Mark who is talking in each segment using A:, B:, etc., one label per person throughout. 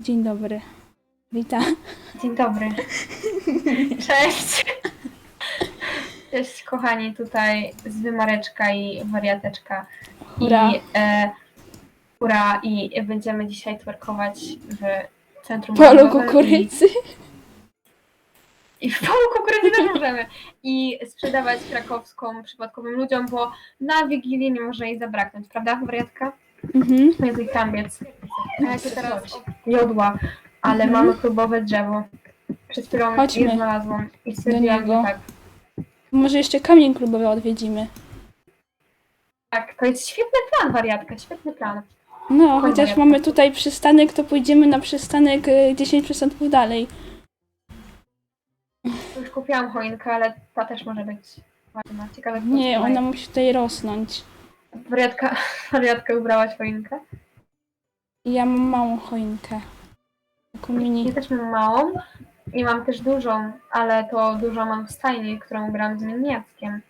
A: Dzień dobry. Witam.
B: Dzień dobry. Cześć. Cześć kochani, tutaj z Wymareczka i Wariateczka.
A: Hurra.
B: I, e, hurra i będziemy dzisiaj twerkować w centrum
A: Polu
B: handlowym
A: kukurydzy.
B: I, I w polu kukurydzy też możemy. I sprzedawać krakowską przypadkowym ludziom, bo na Wigilię nie może jej zabraknąć, prawda Wariatka?
A: Mhm.
B: Jest ich tam biec. A ja się teraz jodła, ale
A: Mhm.
B: mamy klubowe drzewo. Przed chwilą
A: Chodźmy
B: je znalazłam i stwierdziłam,
A: niego.
B: że tak.
A: Może jeszcze kamień klubowy odwiedzimy.
B: Tak, to jest świetny plan, wariatka, świetny plan.
A: No, chociaż mamy tutaj przystanek, to pójdziemy na przystanek y, 10 przystanków dalej.
B: Już kupiłam choinkę, ale ta też może być ładna. Ciekawe, kto
A: Nie, ona musi tutaj rosnąć.
B: Wariatka, wariatka ubrałaś choinkę?
A: Ja mam małą choinkę. Taką mini.
B: Ja też mam małą i mam też dużą, ale to dużą mam w stajni, którą ubrałam z niemieckiem.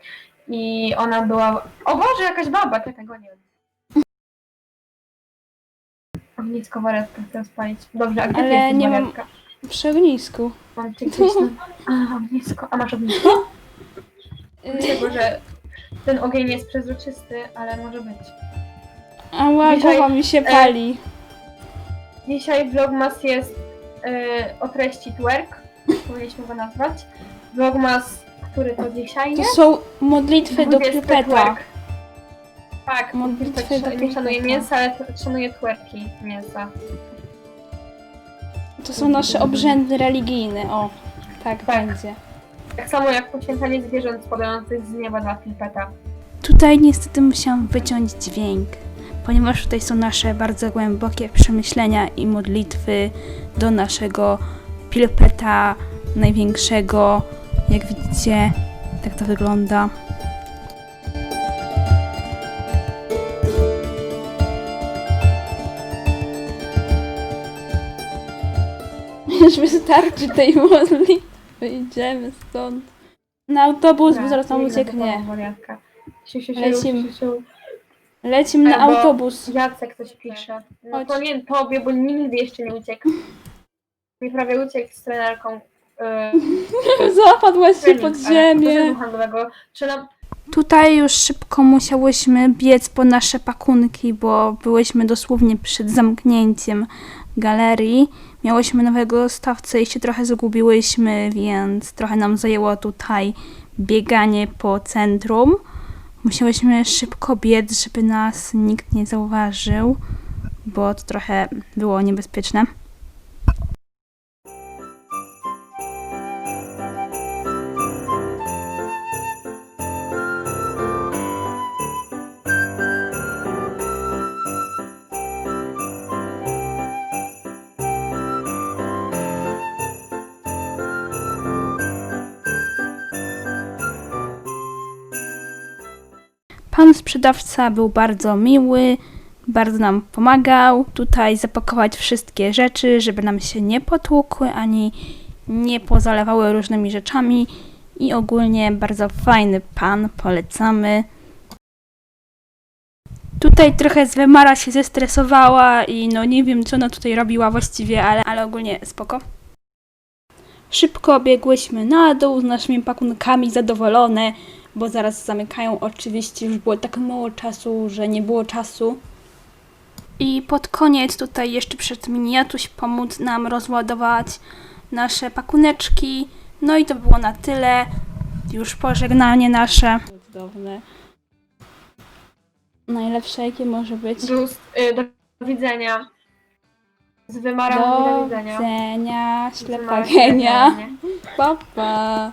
B: I ona była... O Boże, jakaś baba! Czekaj, go nie wiem. Ognisko wariatka chcę spalić. Dobrze, a gdzie
A: Ale
B: ty jesteś,
A: nie mam-
B: wariatka?
A: Przy ognisku.
B: Mam cię gdzieś tam... A, ognisko. A masz ognisko?
A: Y,
B: Dlatego, że ten ogień jest przezroczysty, ale może być.
A: Ała,
B: Dzisiaj,
A: głowa mi się pali.
B: Dzisiaj vlogmas jest y, o treści twerk, powinniśmy go nazwać. Vlogmas, który to dzisiaj
A: To
B: jest?
A: są modlitwy do
B: 20
A: krypeta.
B: twerk. Tak,
A: Modlitwy
B: modlitwy
A: do
B: nie
A: krypeta.
B: mięsa, ale t- szanuje twerki mięsa.
A: To są nasze obrzędy religijne. O, tak,
B: Tak.
A: będzie.
B: Tak samo jak poświęcanie zwierząt spadających z nieba dla Filipeta.
A: Tutaj niestety musiałam wyciąć dźwięk, ponieważ tutaj są nasze bardzo głębokie przemyślenia i modlitwy do naszego pilpeta największego. Jak widzicie, tak to wygląda. Już wystarczy tej modlitwy. Idziemy stąd. Na autobus, bo zaraz nam ucieknie.
B: domu, wariatka. Siu, siu, siu,
A: Lecimy.
B: siu, siu.
A: Lecimy na
B: Albo-
A: autobus.
B: Jacek coś pisze. No
A: Chodź.
B: to nie tobie, bo nigdy jeszcze nie uciekł. Mi prawie uciekł z trenerką. Yy,
A: Zapadłaś się pod ziemię.
B: sklepu handlowego. Czy nam
A: Tutaj już szybko musiałyśmy biec po nasze pakunki, bo byłyśmy dosłownie przed zamknięciem galerii. Miałyśmy nowego stawcę i się trochę zgubiłyśmy, więc trochę nam zajęło tutaj bieganie po centrum. Musiałyśmy szybko biec, żeby nas nikt nie zauważył, bo to trochę było niebezpieczne. Pan sprzedawca był bardzo miły, bardzo nam pomagał tutaj zapakować wszystkie rzeczy, żeby nam się nie potłukły ani nie pozalewały różnymi rzeczami. I ogólnie bardzo fajny pan, polecamy. Tutaj trochę Zwemara się zestresowała i no nie wiem co ona tutaj robiła właściwie, ale, ale ogólnie spoko. Szybko biegłyśmy na dół z naszymi pakunkami zadowolone bo zaraz zamykają. Oczywiście już było tak mało czasu, że nie było czasu. I pod koniec tutaj jeszcze przed miniatuś pomóc nam rozładować nasze pakuneczki. No i to było na tyle. Już pożegnanie nasze. Cudowne. Najlepsze jakie może być.
B: do, y, do widzenia. Z wymarem do
A: Do
B: widzenia.
A: widzenia,
B: Z
A: ślepa
B: do
A: genia.
B: widzenia.
A: Pa, pa.